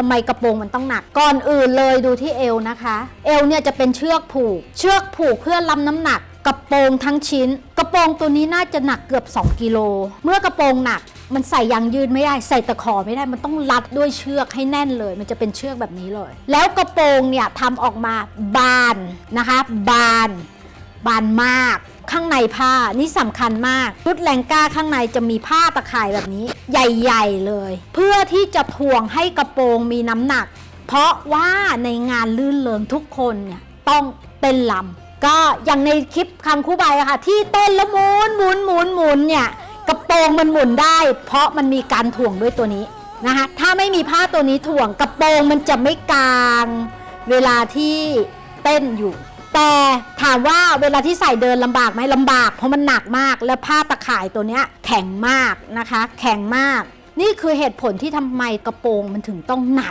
ทำไมกระโปรงมันต้องหนัก ก่อนอื่นเลยดูที่เอวนะคะ เอวเนี่ยจะเป็นเชือกผูก เชือกผูกเพื่อรับน้ำหนัก กระโปรงทั้งชิ้น กระโปรงตัวนี้น่าจะหนักเกือบ 2 กิโล เมื่อกระโปรงหนัก มันใส่ยางยืดไม่ได้ ใส่ตะขอไม่ได้ มันต้องรัดด้วยเชือกให้แน่นเลย มันจะเป็นเชือกแบบนี้เลย แล้วกระโปรงเนี่ยทำออกมาบานนะคะ บาน บานมาก ข้างในผ้านี่สำคัญมาก ชุดแรงก้าข้างในจะมีผ้าตะข่ายแบบนี้ ใหญ่ ๆ เลย เพื่อที่จะถ่วงให้กระโปรงมีน้ำหนัก เพราะว่าในงานลื่นเริงทุกคนเนี่ยต้องเต้นลำก็อย่างในคลิปคังคู่ใบอะค่ะ ที่เต้นแล้วหมุนหมุนหมุนหมุนเนี่ยกระโปรงมันหมุนได้ เพราะมันมีการถ่วงด้วยตัวนี้นะคะถ้าไม่มีผ้าตัวนี้ถ่วงกระโปรงมันจะไม่กลาง เวลาที่เต้นอยู่ แต่ถามว่าเวลาที่ใส่เดินลำบากไหมลำบากเพราะมันหนักมาก และผ้าตะข่ายตัวเนี้ยแข็งมากนะคะ แข็งมาก นี่คือเหตุผลที่ทำไมกระโปรงมันถึงต้องหนัก